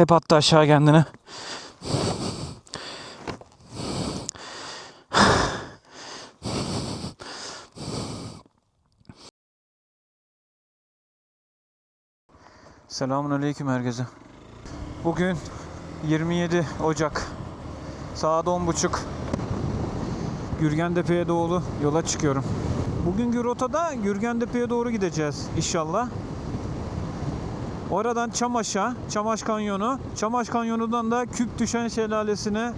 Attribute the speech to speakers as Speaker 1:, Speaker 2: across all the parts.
Speaker 1: Hep attı aşağı kendini. Selamun Aleyküm herkese. Bugün 27 Ocak. Saat 10.30. Gürgentepe'ye doğru yola çıkıyorum. Bugünkü rotada Gürgentepe'ye doğru gideceğiz inşallah. Oradan Çamaş'a, Çamaş Kanyonu, Çamaş Kanyonu'ndan da Küp Düşen Şelalesi'ne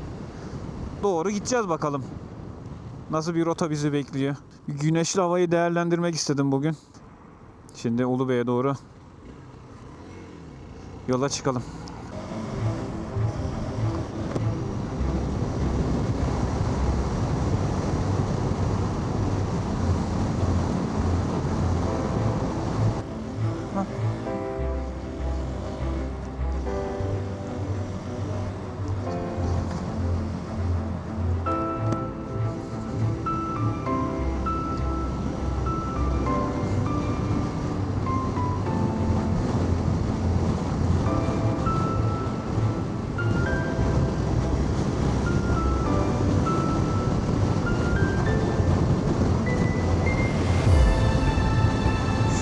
Speaker 1: doğru gideceğiz bakalım. Nasıl bir rota bizi bekliyor. Güneşli havayı değerlendirmek istedim bugün. Şimdi Ulubey'e doğru yola çıkalım.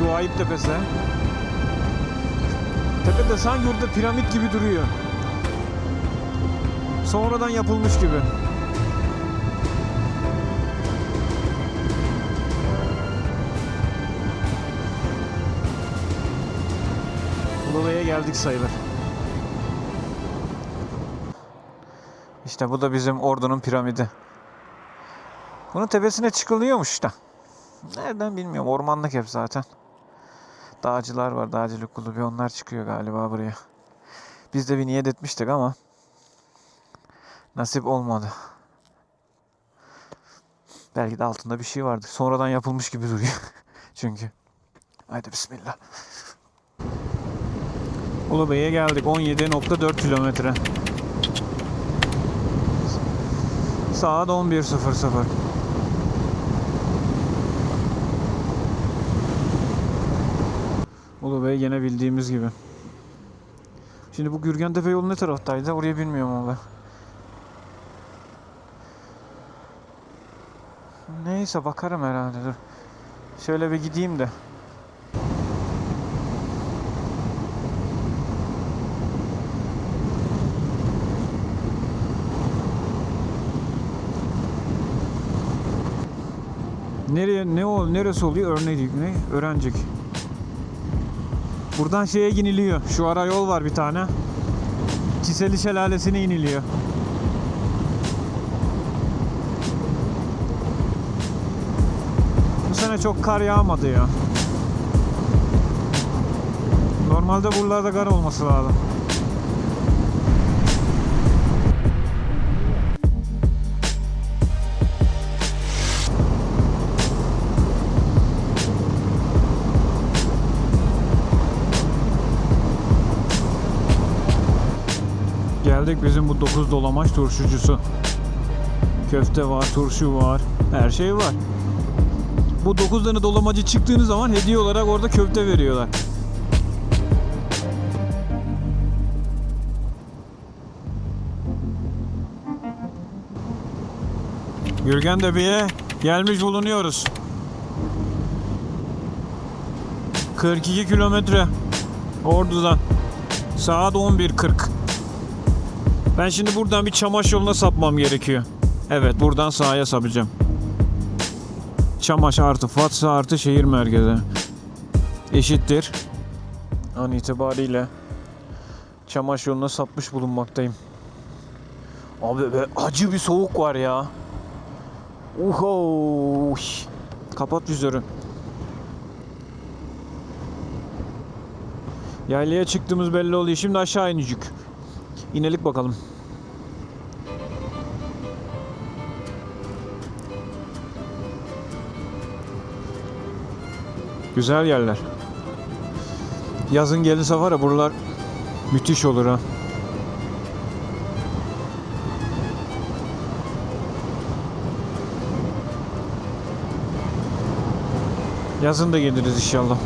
Speaker 1: Şu Ayıp Tepesi. Tepede sanki orada piramit gibi duruyor. Sonradan yapılmış gibi. Uluva'ya geldik sayılır. İşte bu da bizim ordunun piramidi. Bunun tepesine çıkılıyormuş da. Nereden bilmiyorum. Ormanlık hep zaten. Dağcılar var. Dağcılık kulübü. Onlar çıkıyor galiba buraya. Biz de bir niyet etmiştik ama nasip olmadı. Belki de altında bir şey vardır. Sonradan yapılmış gibi duruyor. Çünkü. Haydi bismillah. Ulubey'e geldik. 17.4 kilometre. Saat 11.00. Ulubey gene bildiğimiz gibi. Şimdi bu Gürgentepe yolu ne taraftaydı? Orayı bilmiyorum ama. Neyse bakarım herhalde dur. Şöyle bir gideyim de. Nereye ne o neresi oluyor? Örnecik ne? Öğrencik. Buradan şeye iniliyor. Şu ara yol var bir tane. Çiseli Şelalesi'ne iniliyor. Bu sene çok kar yağmadı ya. Normalde buralarda kar olması lazım. Geldik bizim bu 9 dolamaç turşucusu. Köfte var, turşu var, her şey var. Bu 9 tane dolamacı çıktığınız zaman hediye olarak orada köfte veriyorlar. Gürgentepe'ye gelmiş bulunuyoruz. 42 kilometre Ordu'dan. Saat 11.40. Ben şimdi buradan bir Çamaş yoluna sapmam gerekiyor. Evet buradan sahaya sapacağım. Çamaş artı Fatsa artı şehir merkezi. Eşittir. An itibariyle Çamaş yoluna sapmış bulunmaktayım. Abi be, acı bir soğuk var ya. Uho. Kapat vizörü. Yaylaya çıktığımız belli oluyor. Şimdi aşağı inecek. İnelik bakalım. Güzel yerler. Yazın gelirse var ya buralar müthiş olur ha. Yazın da geliriz inşallah.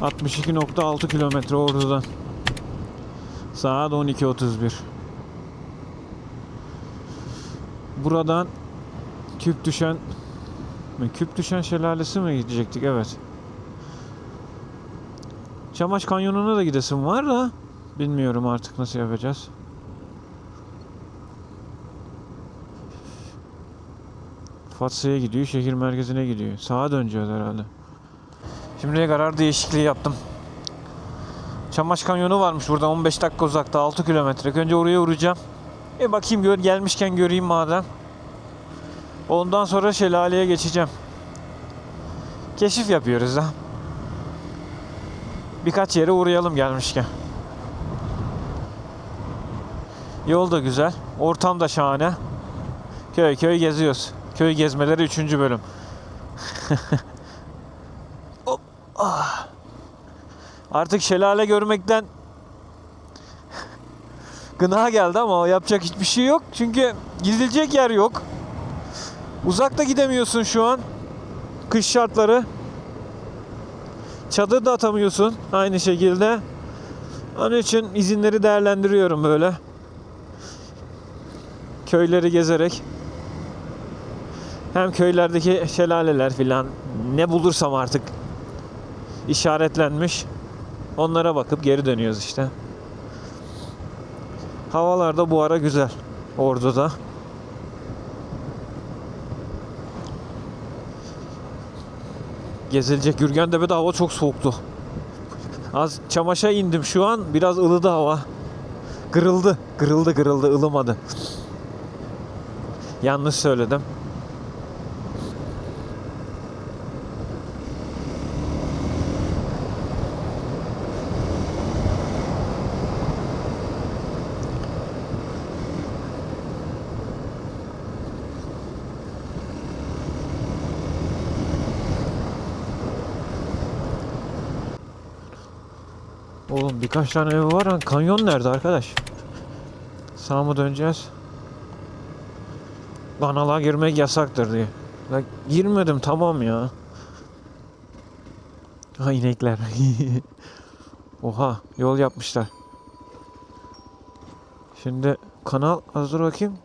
Speaker 1: 62.6 kilometre Ordu'dan. Saat 12.31. Buradan küp düşen? Küp düşen şelalesi mi gidecektik? Evet. Çamaş Kanyonu'na da gidesim var da bilmiyorum artık nasıl yapacağız. Fatsa'ya gidiyor, şehir merkezine gidiyor. Sağa döneceğiz herhalde. Şimdi karar değişikliği yaptım. Çamaş Kanyonu varmış burada 15 dakika uzakta 6 kilometre. Önce oraya uğrayacağım. E bakayım gör, gelmişken göreyim madem. Ondan sonra şelaleye geçeceğim. Keşif yapıyoruz ha. Birkaç yere uğrayalım gelmişken. Yol da güzel. Ortam da şahane. Köy köy geziyoruz. Köy gezmeleri 3. bölüm. Ah. Artık şelale görmekten gına geldi ama yapacak hiçbir şey yok. Çünkü gidilecek yer yok. Uzakta gidemiyorsun şu an. Kış şartları. Çadır da atamıyorsun aynı şekilde. Onun için izinleri değerlendiriyorum böyle. Köyleri gezerek. Hem köylerdeki şelaleler filan ne bulursam artık işaretlenmiş. Onlara bakıp geri dönüyoruz işte. Havalar da bu ara güzel. Ordu'da. Gezilecek Gürgentepe'de hava çok soğuktu. Az çamaşa indim şu an. Biraz ılıdı hava. Kırıldı. Kırıldı kırıldı ılımadı. Yanlış söyledim. Oğlum birkaç tane ev var. ha. Kanyon nerede arkadaş? Sağa mı döneceğiz? Kanala girmek yasaktır diye. La girmedim tamam ya. Ha inekler. Oha yol yapmışlar. Şimdi kanal hazır bakayım.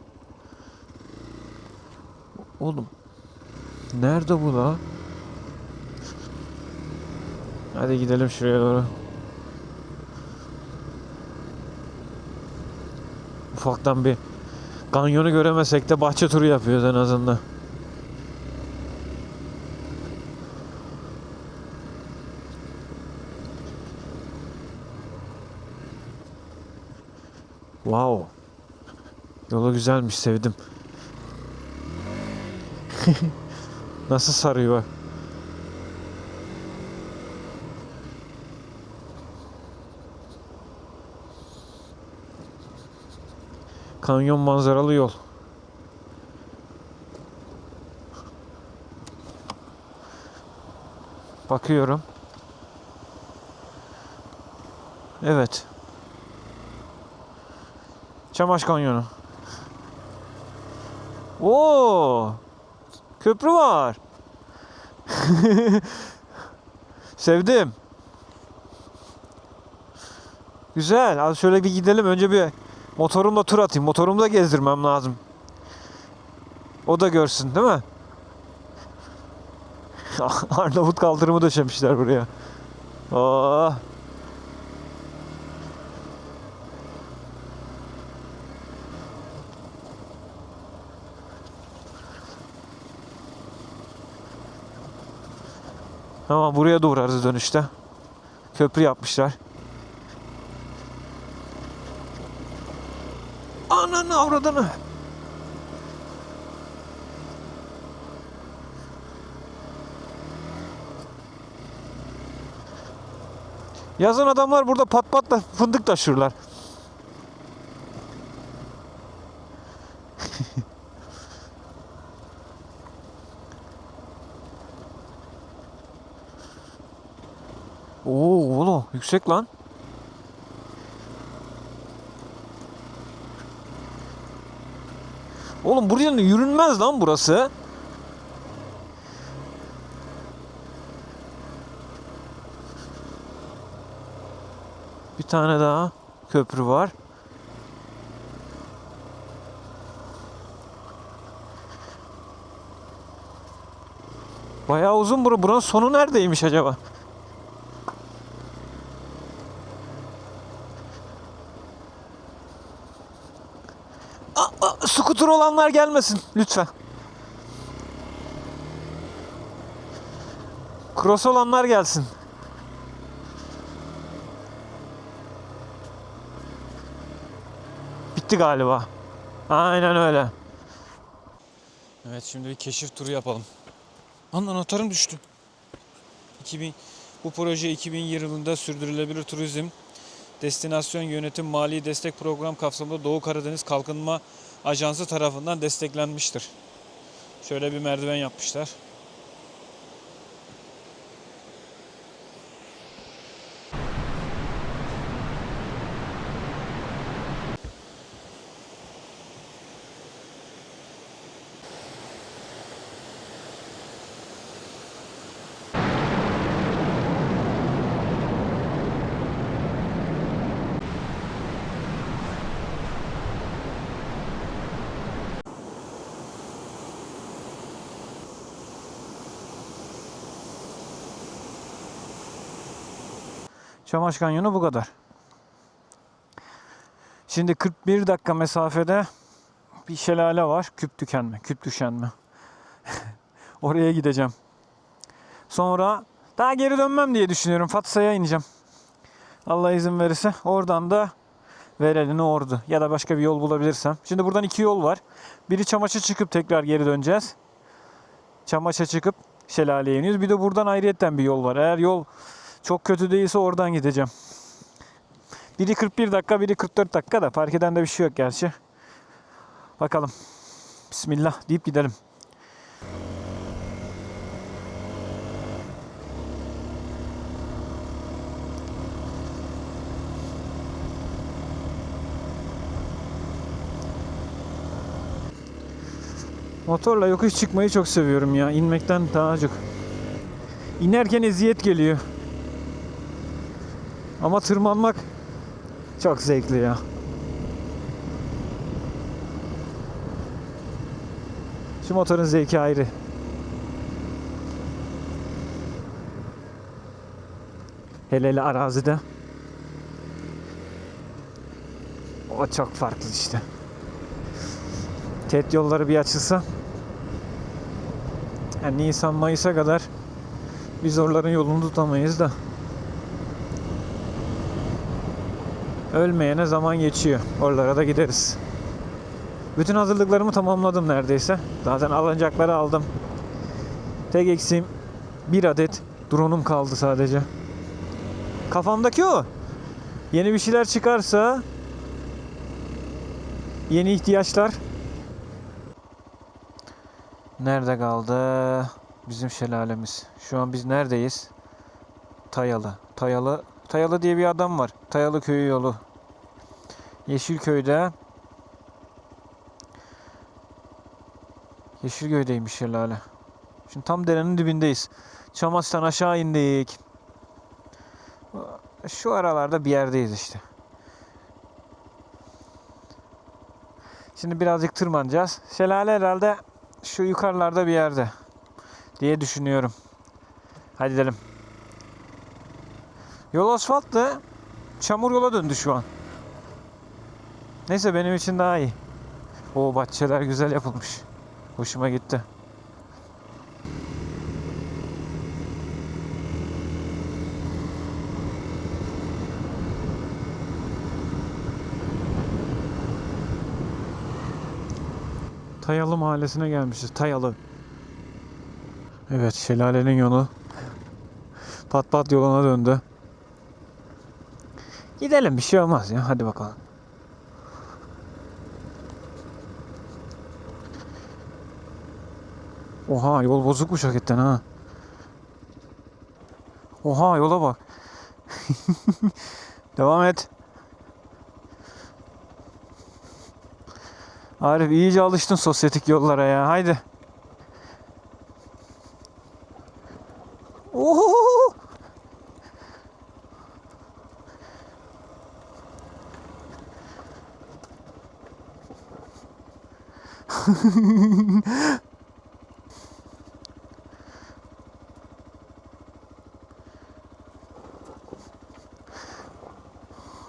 Speaker 1: Oğlum. Nerede bu la? Hadi gidelim şuraya doğru. Ufaktan bir kanyonu göremesek de bahçe turu yapıyoruz en azından. Wow. Yolu güzelmiş sevdim. Nasıl sarıyor bak. Kanyon manzaralı yol. Bakıyorum. Evet. Çamaş Kanyonu. Oo! Köprü var. Sevdim. Güzel. Az şöyle bir gidelim. Önce bir motorumla tur atayım. Motorumda gezdirmem lazım. O da görsün değil mi? Arnavut kaldırımı döşemişler buraya. Oh. Tamam buraya da uğrarız dönüşte. Köprü yapmışlar. Ananı avradını. Yazın adamlar burada pat pat da fındık taşırlar. Oo oğlum yüksek lan. Buraya yürünmez lan burası. tane daha köprü var. Bayağı uzun bura. Buranın sonu neredeymiş acaba? Aa, skuter olanlar gelmesin lütfen. Cross olanlar gelsin. Bitti galiba. Aynen öyle. Evet şimdi bir keşif turu yapalım. Lan düştü. 2000 bu proje 2020 yılında sürdürülebilir turizm destinasyon yönetim mali destek program kapsamında Doğu Karadeniz Kalkınma Ajansı tarafından desteklenmiştir. Şöyle bir merdiven yapmışlar. Çamaş Kanyonu bu kadar. Şimdi 41 dakika mesafede bir şelale var. Küp tükenme, küp düşenme. Oraya gideceğim. Sonra daha geri dönmem diye düşünüyorum. Fatsa'ya ineceğim. Allah izin verirse. Oradan da Verelini Ordu ya da başka bir yol bulabilirsem. Şimdi buradan iki yol var. Biri Çamaş'a çıkıp tekrar geri döneceğiz. Çamaş'a çıkıp şelaleye iniyoruz. Bir de buradan ayrıyetten bir yol var. Eğer yol çok kötü değilse oradan gideceğim. Biri 41 dakika, biri 44 dakika da fark eden de bir şey yok gerçi. Bakalım. Bismillah deyip gidelim. Motorla yokuş çıkmayı çok seviyorum ya. İnmekten daha çok. İnerken eziyet geliyor. Ama tırmanmak çok zevkli ya. Şu motorun zevki ayrı. Hele hele arazide. O çok farklı işte. TET yolları bir açılsa yani Nisan Mayıs'a kadar biz oraların yolunu tutamayız da ölmeyene zaman geçiyor. Oralara da gideriz. Bütün hazırlıklarımı tamamladım neredeyse. Zaten alınacakları aldım. Tek eksiğim bir adet drone'um kaldı sadece. Kafamdaki o. Yeni bir şeyler çıkarsa yeni ihtiyaçlar Nerede kaldı bizim şelalemiz? Şu an biz neredeyiz? Tayalı. Tayalı Tayalı diye bir adam var. Tayalı köyü yolu. Yeşilköy'de Yeşilköy'deymiş şelale. Şimdi tam derenin dibindeyiz. Çamaş'tan aşağı indik. Şu aralarda bir yerdeyiz işte. Şimdi birazcık tırmanacağız. Şelale herhalde şu yukarılarda bir yerde diye düşünüyorum. Hadi gidelim. Yol asfaltlı. Çamur yola döndü şu an. Neyse benim için daha iyi. O bahçeler güzel yapılmış. Hoşuma gitti. Tayalı mahallesine gelmişiz. Tayalı. Evet şelalenin yolu pat pat yoluna döndü. Gidelim bir şey olmaz ya. Hadi bakalım. Oha yol bozukmuş hakikaten ha. Oha yola bak. Devam et. Arif iyice alıştın sosyetik yollara ya. Haydi.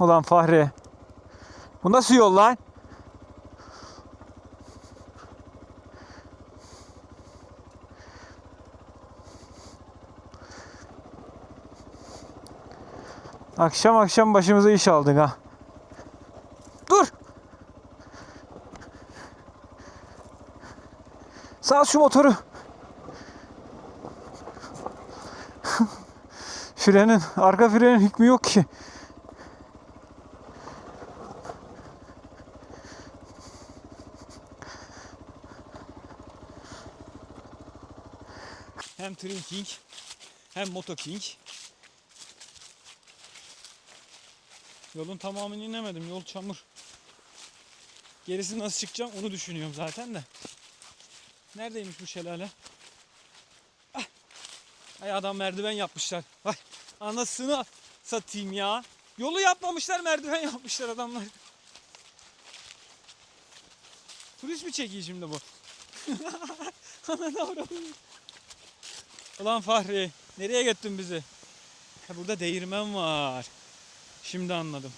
Speaker 1: Ulan Fahri. Bu nasıl yol lan? Akşam akşam başımıza iş aldın ha. Dur. Sağ şu motoru. Frenin, arka frenin hükmü yok ki. Hem Trim King hem Moto King. Yolun tamamını inemedim. Yol çamur. Gerisi nasıl çıkacağım onu düşünüyorum zaten de. Neredeymiş bu şelale? Ah! Ay adam merdiven yapmışlar. Ay anasını satayım ya. Yolu yapmamışlar merdiven yapmışlar adamlar. Turist mi çekiyor şimdi bu? Ananı avradım. Ulan Fahri nereye götürdün bizi? Burada değirmen var. Şimdi anladım.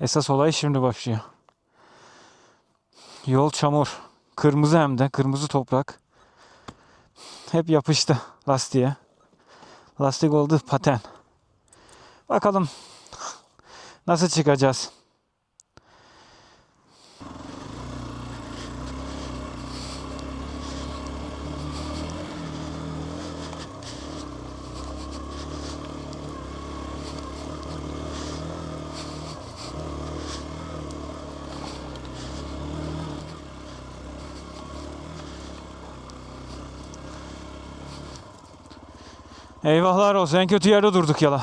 Speaker 1: Esas olay şimdi başlıyor. Yol çamur. Kırmızı hem de. Kırmızı toprak. Hep yapıştı lastiğe. Lastik oldu paten. Bakalım nasıl çıkacağız. Eyvahlar olsun. En kötü yerde durduk yala.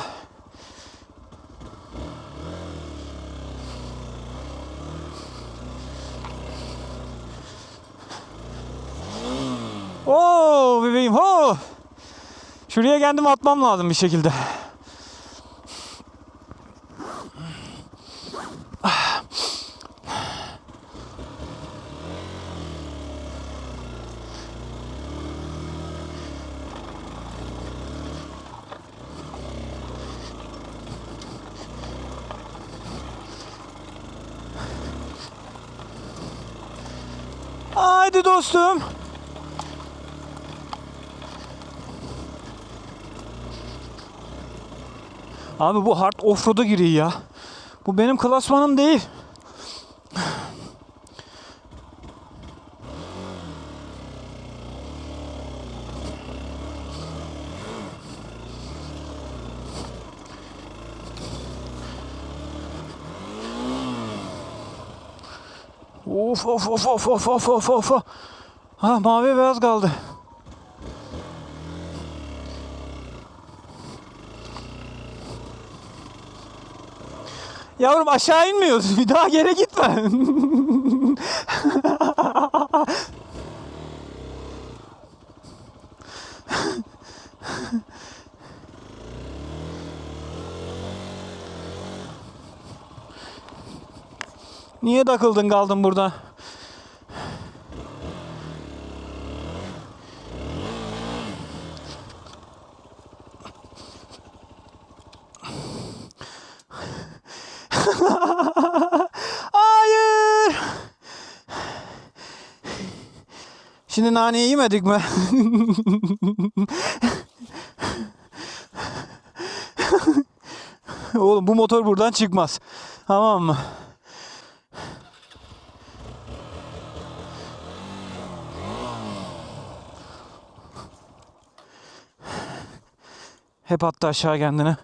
Speaker 1: Oo bebeğim ho. Şuraya kendim atmam lazım bir şekilde. Haydi dostum. Abi bu hard offroad'a giriyor ya. Bu benim klasmanım değil. Of of of of of of of of. Ha mavi beyaz kaldı. Yavrum aşağı inmiyoruz. Bir daha geri gitme. Niye takıldın kaldın burada? Hayır. Şimdi naneyi yemedik mi? Oğlum bu motor buradan çıkmaz. Tamam mı? Hep attı aşağı kendini.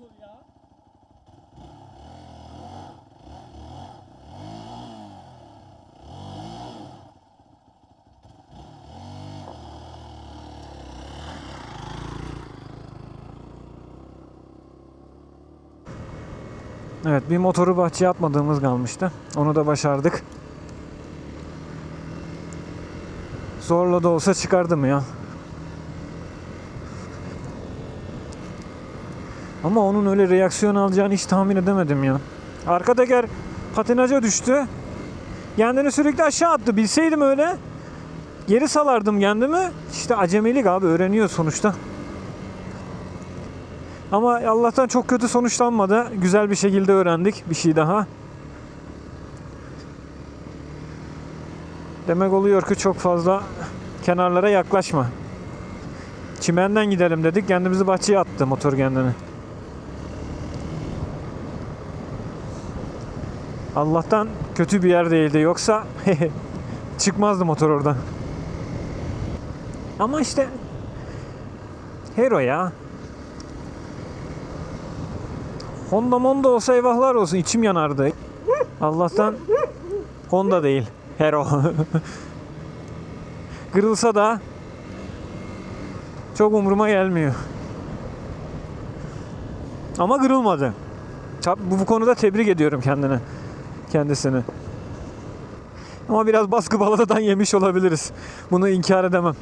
Speaker 2: Motor ya.
Speaker 1: Evet bir motoru bahçeye atmadığımız kalmıştı. Onu da başardık. Zorla da olsa çıkardım ya. Ama onun öyle reaksiyon alacağını hiç tahmin edemedim ya. Arka teker patinaja düştü. Kendini sürekli aşağı attı. Bilseydim öyle geri salardım kendimi. İşte acemilik abi öğreniyor sonuçta. Ama Allah'tan çok kötü sonuçlanmadı. Güzel bir şekilde öğrendik bir şey daha. Demek oluyor ki çok fazla kenarlara yaklaşma. Çimenden gidelim dedik. Kendimizi bahçeye attı motor kendini. Allah'tan kötü bir yer değildi. Yoksa çıkmazdı motor oradan. Ama işte Hero ya. Honda Monda olsa eyvahlar olsun içim yanardı. Allah'tan Honda değil. Hero. Kırılsa da çok umuruma gelmiyor. Ama kırılmadı. Bu, konuda tebrik ediyorum kendine. Kendisini. Ama biraz baskı balatadan yemiş olabiliriz. Bunu inkar edemem.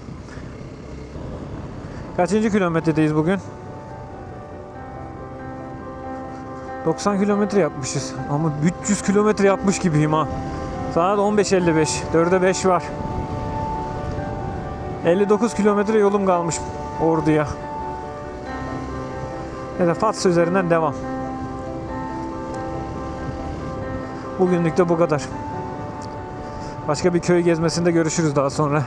Speaker 1: Kaçıncı kilometredeyiz bugün? 90 kilometre yapmışız. Ama 300 kilometre yapmış gibiyim ha. Saat 15.55. 4'e 5 var. 59 kilometre yolum kalmış Ordu'ya. Ya da Fatsa üzerinden devam. Bugünlük de bu kadar. Başka bir köy gezmesinde görüşürüz daha sonra.